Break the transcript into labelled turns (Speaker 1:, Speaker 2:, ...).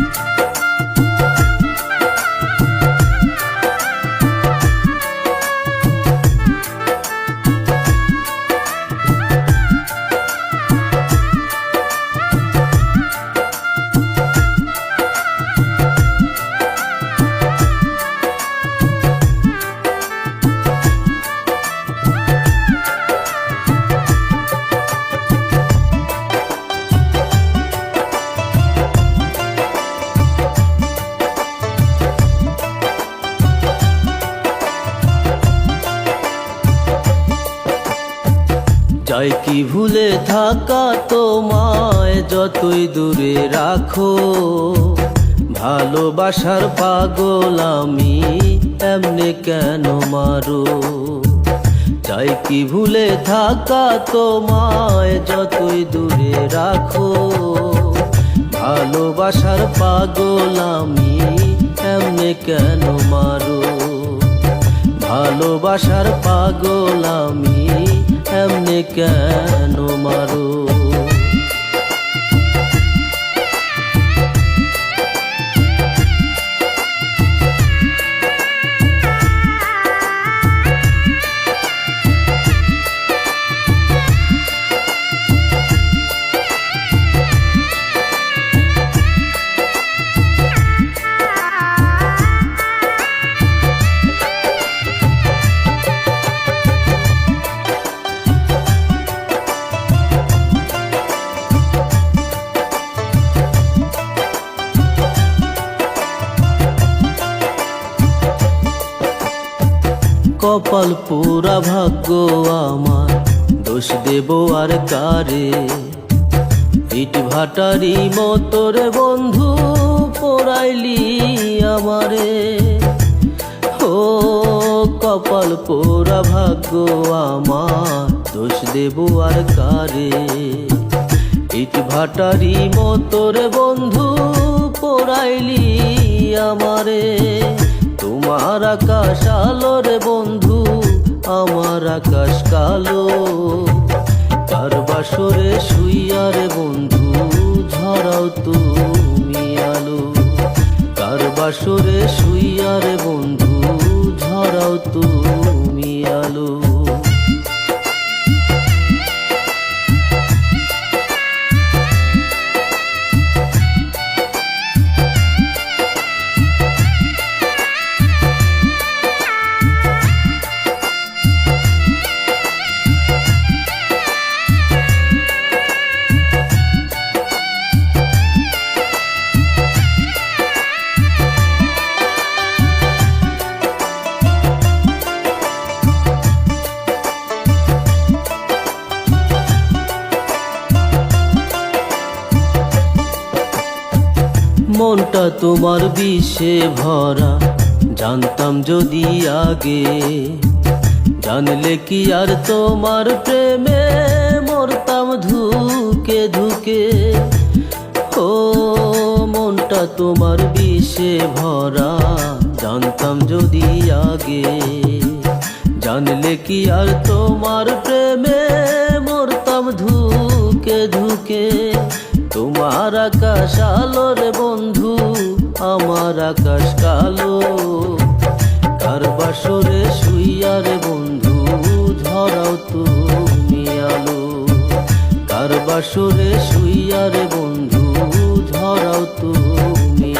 Speaker 1: Thank you. চাই কি ভুলে থাকা তোমায় যতই দূরে রাখো। ভালোবাসার পাগল আমি এমনি কেন মারো? চাই কি ভুলে থাকা তোমায় যতই দূরে রাখো। ভালোবাসার পাগল আমি এমনি কেন মারো? ভালোবাসার পাগল আমি এমনি কেন মারো? কপাল পুরা ভাগ্য আমার। দোষ দেব আর কারে? ইট ভাটারি মতরে বন্ধু পোড়াইলি আমারে। ও কপাল পোড়া ভাগ্য আমার। দোষ দেব আর কারে? ইট ভাটারি মতরে বন্ধু পোড়াইলি আমারে। তোমার আকাশ আলো রে বন্ধু, আমার আকাশ কালো। তার বাসরে শুইয়া রে বন্ধু, ঝরাও তুমি আলো। তার বাসরে শুইয়া রে বন্ধু, ঝরাও তুমি মনটা তোমার বিষে ভরা। জানতাম যদি আগে, জানলে কি আর তোমার প্রেমে মরতাম ধুকে ধুকে? ও, মনটা তোমার বিষে ভরা। জানতাম যদি আগে, জানলে কি আর তোমার প্রেমে তোমার আকাশ আলো রে বন্ধু, আমার আকাশ কালো। কার বাসরে শুইয়া রে বন্ধু, ধরাও তুমি আলো। কার বাসরে শুইয়া রে বন্ধু, ধরাও তুমি